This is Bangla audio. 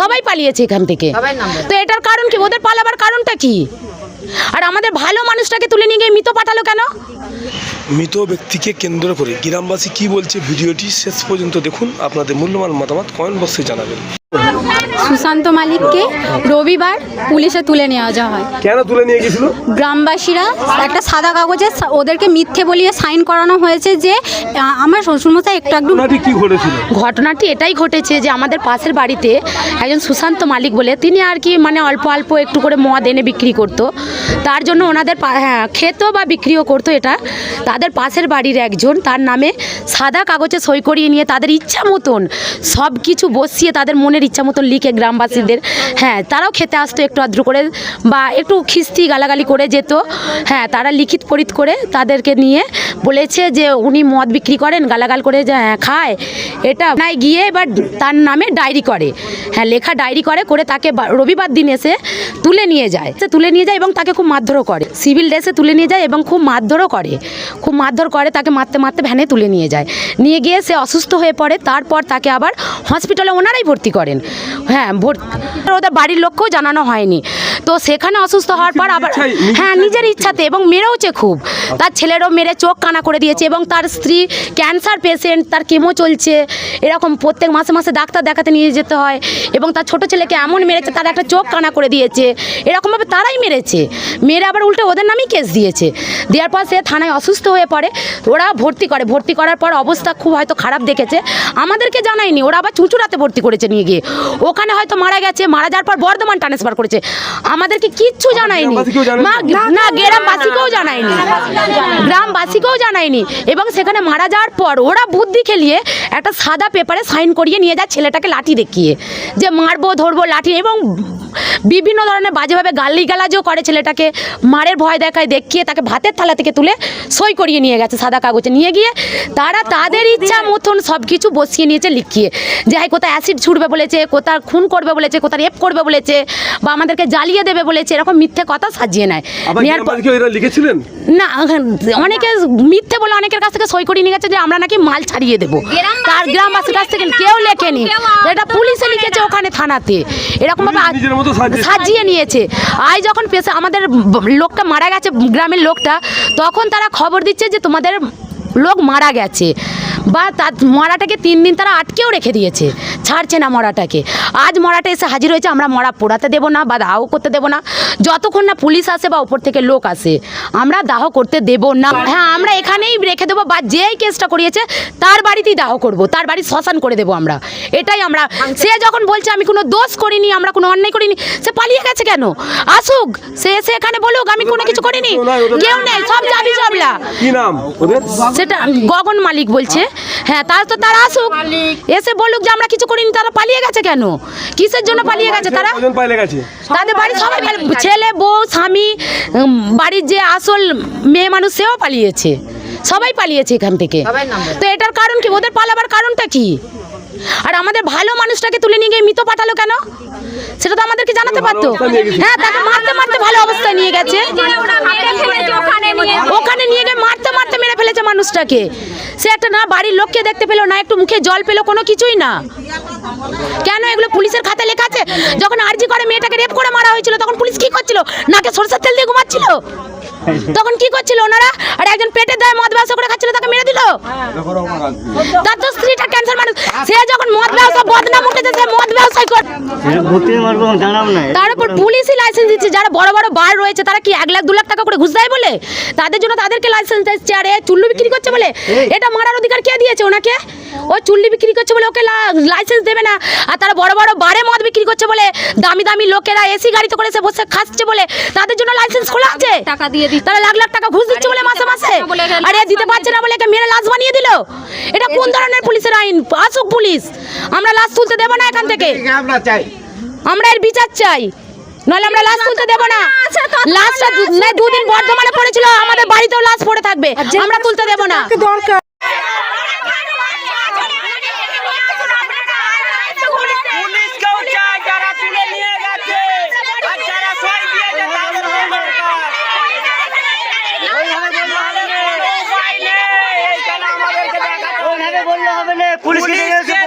সবাই পালিয়েছে এখান থেকে। তো এটার কারণ কি? ওদের পালাবার কারণটা কি? আর আমাদের ভালো মানুষটাকে তুলে নিয়ে গিয়ে মৃত পাঠালো কেন? মৃত ব্যক্তিকে কেন্দ্র করে গ্রামবাসী কি বলছে ভিডিওটি শেষ পর্যন্ত দেখুন। আপনাদের মূল্যবান মতামত কমেন্ট বক্সে জানাবেন। সুশান্ত মালিককে রবিবার পুলিশে তুলে নেওয়া যাওয়া হয়। কেন তুলে নিয়ে গেছিল? গ্রামবাসীরা একটা সাদা কাগজে ওদেরকে মিথ্যে বলিয়ে সাইন করানো হয়েছে যে আমার শ্বশুরমশাই একটু একটু ঘটনাটি কি ঘটেছিল? ঘটনাটি এটাই ঘটেছে যে আমাদের পাশের বাড়িতে একজন সুশান্ত মালিক বলে তিনি আর কি মানে অল্প অল্প একটু করে মদ এনে বিক্রি করতো। তার জন্য ওনাদের হ্যাঁ খেতো বা বিক্রিও করতো এটা। তাদের পাশের বাড়ির একজন তার নামে সাদা কাগজে সই করিয়ে নিয়ে তাদের ইচ্ছা মতন সব কিছু বসিয়ে তাদের মনের ইচ্ছা মতন লিখে গ্রামবাসীদের হ্যাঁ তারাও খেতে আসতো একটু আদ্র করে বা একটু খিস্তি গালাগালি করে যেত। হ্যাঁ তারা লিখিত পরিত করে তাদেরকে নিয়ে বলেছে যে উনি মদ বিক্রি করেন গালাগাল করে যে হ্যাঁ, খায়। এটা নাই গিয়ে এবার তার নামে ডায়েরি করে। হ্যাঁ লেখা ডায়েরি করে করে তাকে রবিবার দিন এসে তুলে নিয়ে যায়। সে তুলে নিয়ে যায় এবং তাকে খুব মারধরও করে। সিভিল ড্রেসে তুলে নিয়ে যায় এবং খুব মারধরও করে। খুব মারধর করে তাকে মারতে মারতে ভ্যানে তুলে নিয়ে যায়। নিয়ে গিয়ে সে অসুস্থ হয়ে পড়ে তারপর তাকে আবার হসপিটালে ওনারাই ভর্তি করেন হ্যাঁ ভর্তি ওদের বাড়ির লোককেও জানানো হয়নি। তো সেখানে অসুস্থ হওয়ার পর আবার হ্যাঁ নিজের ইচ্ছাতে এবং মেরেওছে খুব। তার ছেলেরও মেরে চোখ কানা করে দিয়েছে এবং তার স্ত্রী ক্যান্সার পেশেন্ট তার কেমো চলছে এরকম প্রত্যেক মাসে মাসে ডাক্তার দেখাতে নিয়ে যেতে হয় এবং তার ছোট ছেলেকে এমন মেরেছে তার একটা চোখ কানা করে দিয়েছে এরকমভাবে তারাই মেরেছে মেরে আবার উল্টে ওদের নামেই কেস দিয়েছে দেওয়ার পর সে থানায় অসুস্থ হয়ে পড়ে ওরা ভর্তি করে ভর্তি করার পর অবস্থা খুব হয়তো খারাপ দেখেছে আমাদেরকে জানায়নি ওরা আবার চুঁচুড়াতে ভর্তি করেছে নিয়ে গিয়ে ওখানে হয়তো মারা গেছে মারা যাওয়ার পর বর্ধমান ট্রান্সফার করেছে আমাদেরকে কিচ্ছু জানায়নি না গ্রামবাসীকেও জানায়নি গ্রামবাসীকেও জানায়নি এবং সেখানে মারা যাওয়ার পর ওরা বুদ্ধি খেলিয়ে একটা সাদা পেপারে সাইন করিয়ে নিয়ে যায় ছেলেটাকে লাঠি দেখিয়ে যে মারবো, ধরবো, লাঠি এবং বিভিন্ন ধরনের বাজেভাবে গালি গালাজও করে ছেলেটাকে। মারের ভয় দেখায় দেখিয়ে তাকে ভাতের থালা থেকে তুলে সই করিয়ে নিয়ে গেছে সাদা কাগজে। নিয়ে গিয়ে তারা তাদের ইচ্ছা মতন সব কিছু বসিয়ে নিয়েছে লিখিয়ে। যে হ্যাঁ কোথায় অ্যাসিড ছুটবে বলেছে কোথায় খুন করবে বলেছে কোথায় রেপ করবে বলেছে বা আমাদেরকে জ্বালিয়ে দেবে বলেছে এরকম মিথ্যে কথা সাজিয়ে নেয়। নেওয়ার পর- লিখেছিলেন? না অনেকে মিথ্যে বলে অনেকের কাছ থেকে সই করিয়ে নিয়ে গেছে যে আমরা নাকি মাল ছাড়িয়ে দেবো। তার গ্রামবাসীর কাছ থেকে কেউ লেখেনি এটা পুলিশে লিখেছে ওখানে থানাতে। এরকম ভাবে পুলিশ নিজের সাজিয়ে নিয়েছে। আজ যখন পেশা আমাদের লোকটা মারা গেছে, গ্রামের লোকটা, তখন তারা খবর দিচ্ছে যে তোমাদের লোক মারা গেছে। বা তার মরাটাকে তিন দিন তারা আটকেও রেখে দিয়েছে। ছাড়ছে না মরাটাকে। আজ মরাটা এসে হাজির হয়েছে, আমরা মরা পোড়াতে দেবো না বা দাহ করতে দেবো না। যতক্ষণ না পুলিশ আসে বা উপর থেকে লোক আসে, আমরা দাহ করতে দেব না। হ্যাঁ আমরা এখানেই বা যেই কেসটা করিয়েছে তার বাড়িতেই দাহ করব তার বাড়ি শ্মশান করে দেবো আমরা। এটাই আমরা। সে যখন বলছে আমি কোনো দোষ করিনি আমরা কোনো অন্যায় করিনি সে পালিয়ে গেছে কেন? আসুক সে এসে এখানে বলুক আমি কোনো কিছু করিনি কেউ নেই সব যাবি সবলা কি নাম সেটা গগন মালিক বলছে। হ্যাঁ তার তো তারা আসুক। এসে বলুক যে আমরা কিছু করিনি তারা পালিয়ে গেছে কেন? কিসের জন্য পালিয়ে গেছে তারা? তাদের বাড়ি সবাই ছেলে বউ স্বামী বাড়ির যে আসল মেয়ে মানুষ সেও পালিয়েছে। সবাই পালিয়েছে এখান থেকে। তো এটার কারণ কি? ওদের পালাবার কারণটা কি? আর আমাদের ভালো মানুষটাকে তুলে নিয়ে গিয়ে মৃত পাঠালো কেন? সেটা তো আমাদেরকে জানাতে পারতো। হ্যাঁ তাকে মারতে মারতে ভালো অবস্থায় নিয়ে গেছে। ওখানে নিয়ে গিয়ে মারতে মারতে মেরে ফেলেছে মানুষটাকে। সে একটা না বাড়ির লোককে দেখতে পেল না একটু মুখে জল পেল কোনো কিছুই না। কেন এগুলো পুলিশের খাতায় লেখা আছে? যখন আরজি করে মেয়েটাকে রেপ করে মারা হয়েছিল তখন পুলিশ কি করছিল? নাকে সরষের তেল দিয়ে ঘুমাচ্ছিল? তখন কি করছিল ওনারা? আর একজন পেটে দেয় মদ ব্যবসা করে খাচ্ছিল তাকে মেরে দিল? তার তো স্ত্রীটা ক্যান্সার মানুষ। সে যখন মদ ব্যবসা বদনাম উঠেছে সে মদ ব্যবসায় কর তার উপর পুলিশই লাইসেন্স দিচ্ছে। যারা বড় বড় বার রয়েছে তারা কি এক লাখ দু লাখ টাকা করে ঘুষ দেয় বলে? তাদের জন্য তাদেরকে লাইসেন্স দিচ্ছে। আরে চুল্লু বিক্রি করছে বলে? এটা মারার অধিকার কে দিয়েছে ওনাকে? ও চুল্লি বিক্রি করছে বলে ওকে লাইসেন্স দেবে না। আর তারা বড় বড় বারে মদ বিক্রি করছে বলে দামি দামি লোকেরা এসি গাড়িতে করে এসে বসে খাচ্ছে বলে তাদের জন্য লাইসেন্স খোলা আছে? টাকা দিয়ে দিচ্ছে। তারা লাখ লাখ টাকা ঘুষ দিচ্ছে বলে মাসে মাসে। আরে দিতে পারছে না বলে একে মেরে লাশ বানিয়ে দিল। এটা কোন ধরনের পুলিশের আইন? আসুক পুলিশ। আমরা লাশ তুলতে দেবো না এখান থেকে। আমরা এর বিচার চাই। নইলে আমরা লাশ তুলতে দেবো না। লাশটা দু- না দুদিন বর্ধমানে পড়েছিল। আমাদের বাড়িতেও লাশ পড়ে থাকবে। আমরা তুলতে দেবো না চাই যারা তুলে নিয়ে গেছে আর যারা সই দিয়েছে তাদেরকেও দরকার নাহলে